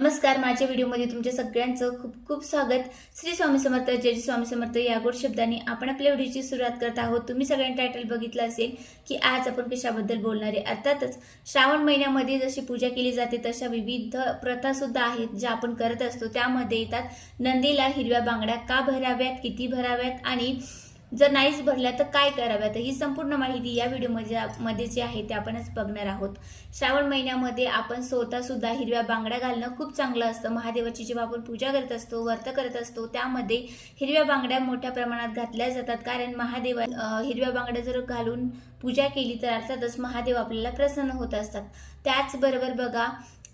नमस्कार माझ्या व्हिडिओमध्ये तुमच्या सगळ्यांचं खूप खूप स्वागत. श्री स्वामी समर्थ जय स्वामी समर्थ या गोड शब्दांनी आपण आपल्या व्हिडिओची सुरुवात करत आहोत. तुम्ही सगळ्यांनी टायटल बघितलं असेल की आज आपण कशाबद्दल बोलणार आहे? अर्थातच श्रावण महिन्यामध्ये जशी पूजा केली जाते तशा विविध प्रथासुद्धा आहेत ज्या आपण करत असतो. त्यामध्ये येतात नंदीला हिरव्या बांगड्या का भराव्यात किती भराव्यात आणि जर नाहीच भरल्या तर काय कराव्यात ही संपूर्ण माहिती या व्हिडिओमध्ये मध्ये जी आहे ते आपणच बघणार आहोत. श्रावण महिन्यामध्ये आपण स्वतः सुद्धा हिरव्या बांगड्या घालणं खूप चांगलं असतं. महादेवाची जेव्हा आपण पूजा करत असतो व्रत करत असतो त्यामध्ये हिरव्या बांगड्या मोठ्या प्रमाणात घातल्या जातात. कारण महादेवा हिरव्या बांगड्या जर घालून पूजा केली तर अर्थातच महादेव आपल्याला प्रसन्न होत असतात. त्याचबरोबर बघा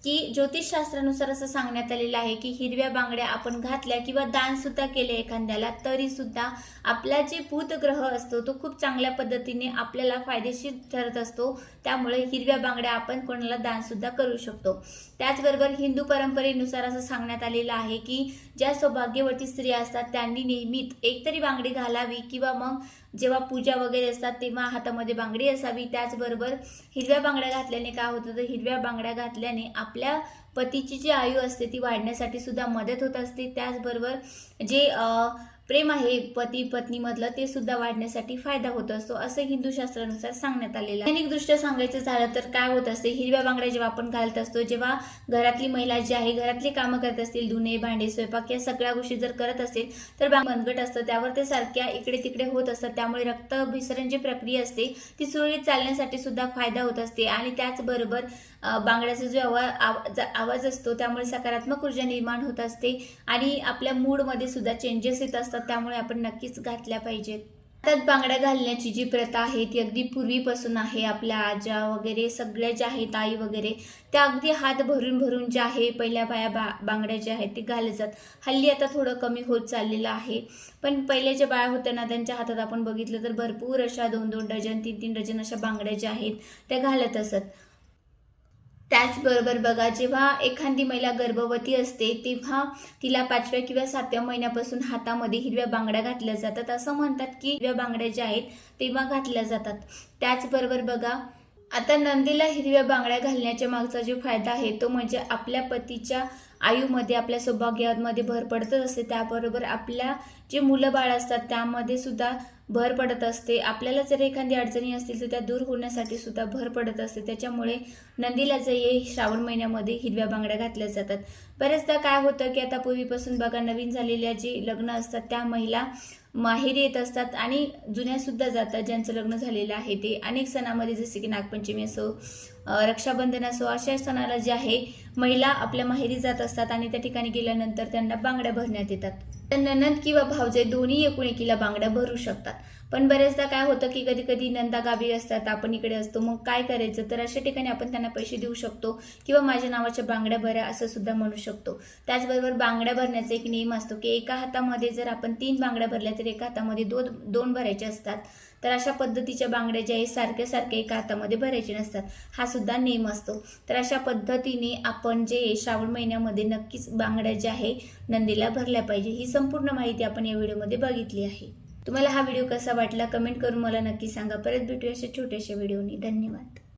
की ज्योतिषशास्त्रानुसार असं सांगण्यात आलेलं आहे की हिरव्या बांगड्या आपण घातल्या किंवा दानसुद्धा केले एखाद्याला तरीसुद्धा आपला जे भूतग्रह असतो तो खूप चांगल्या पद्धतीने आपल्याला फायदेशीर ठरत असतो. त्यामुळे हिरव्या बांगड्या आपण कोणाला दानसुद्धा करू शकतो. त्याचबरोबर हिंदू परंपरेनुसार असं सांगण्यात आलेलं आहे की ज्या सौभाग्यवती स्त्रिया असतात त्यांनी नेहमीच एकतरी बांगडी घालावी किंवा मग जेव्हा पूजा वगैरे असतात तेव्हा हातामध्ये बांगडी असावी. त्याचबरोबर हिरव्या बांगड्या घातल्याने काय होतं तर हिरव्या बांगड्या घातल्याने आपल्या पतीची जी आयु असते ती वाढण्यासाठी सुद्धा मदत होत असते. त्याचबरोबर जे प्रेम आहे पती पत्नी मधलं ते सुद्धा वाढण्यासाठी फायदा होत असतो असं हिंदू शास्त्रानुसार सांगण्यात आलेलं आहे. अनेक दृष्ट्या सांगायचं झालं तर काय होत असते? हिरव्या बांगड्या जेव्हा आपण घालत असतो जेव्हा घरातली महिला जी आहे घरातली कामं करत असतील धुणे भांडे स्वयंपाक या सगळ्या गोष्टी जर करत असेल तर बांग मनगट असतं त्यावर ते सारख्या इकडे तिकडे होत असतात. त्यामुळे रक्त अभिसरण जी प्रक्रिया असते ती सुरळीत चालण्यासाठी सुद्धा फायदा होत असते. आणि त्याचबरोबर बांगड्याचा जो आवाज आवाज आवाज असतो त्यामुळे सकारात्मक ऊर्जा निर्माण होत असते आणि आपल्या मूडमध्ये सुद्धा चेंजेस येत असतात त्यामुळे आपण नक्कीच घातल्या पाहिजेत. त्यात बांगड्या घालण्याची जी प्रथा आहे ती अगदी पूर्वीपासून आहे. आपल्या आजा वगैरे सगळ्या ज्या आहेत आई वगैरे त्या अगदी हात भरून भरून ज्या आहे पहिल्या बाया बा बांगड्या ज्या आहेत ते घालतात. हल्ली आता थोडं कमी होत चाललेलं आहे. पण पहिल्या ज्या बाया होत्या ना त्यांच्या हातात आपण बघितलं तर भरपूर अशा दोन दोन डझन तीन तीन डझन अशा बांगड्या ज्या आहेत त्या घालत असत. त्याचबरोबर बघा जेव्हा एखादी महिला गर्भवती असते तेव्हा तिला पाचव्या किंवा सातव्या महिन्यापासून हातामध्ये हिरव्या बांगड्या घातल्या जातात. असं म्हणतात की हिरव्या बांगड्या ज्या आहेत तेव्हा घातल्या जातात. त्याचबरोबर बघा आता नंदीला हिरव्या बांगड्या घालण्याच्या मागचा जो फायदा आहे तो म्हणजे आपल्या पतीच्या आयुमध्ये आपल्या सौभाग्यामध्ये भर पडतच असते. त्याबरोबर आपल्या जे मुलं बाळ असतात त्यामध्ये सुद्धा भर पडत असते. आपल्याला जर एखादी अडचणी असतील तर त्या दूर होण्यासाठी सुद्धा भर पडत असते. त्याच्यामुळे नंदीला जे हे श्रावण महिन्यामध्ये हिरव्या बांगड्या घातल्या जातात. बऱ्याचदा काय होतं की आता पूर्वीपासून बघा नवीन झालेल्या जे लग्न असतात त्या महिला माहेरी येत असतात आणि जुन्यासुद्धा जातात ज्यांचं लग्न झालेलं आहे ते. अनेक सणामध्ये जसे की नागपंचमी असो रक्षाबंधन असो अशा सणाला जे आहे महिला आपल्या माहेरी जात असतात आणि त्या ठिकाणी गेल्यानंतर त्यांना बांगड्या भरण्यात येतात. तर ननद किंवा भावजे दोन्ही एकूण एकीला बांगड्या भरू शकतात. पण बऱ्याचदा काय होतं की कधी कधी नंदा गावी असतात आपण इकडे असतो मग काय करायचं? तर अशा ठिकाणी आपण त्यांना पैसे देऊ शकतो किंवा माझ्या नावाच्या बांगड्या भरा असं सुद्धा म्हणू शकतो. त्याचबरोबर बांगड्या भरण्याचा एक नियम असतो की एका हातामध्ये जर आपण तीन बांगड्या भरल्या तर एका हातामध्ये दोन दोन भरायचे असतात. तर अशा पद्धतीच्या बांगड्या ज्या आहेत सारख्या सारख्या एका हातामध्ये भरायचे नसतात. हा सुद्धा नेम असतो. तर अशा पद्धतीने आपण जे श्रावण महिन्यामध्ये नक्कीच बांगड्या ज्या आहे नंदीला भरल्या पाहिजे. ही संपूर्ण माहिती आपण या व्हिडिओमध्ये बघितली आहे. तुम्हाला हा व्हिडिओ कसा वाटला? कमेंट करून मला नक्की सांगा. परत भेटूया अशा छोट्याशा व्हिडिओनी. धन्यवाद.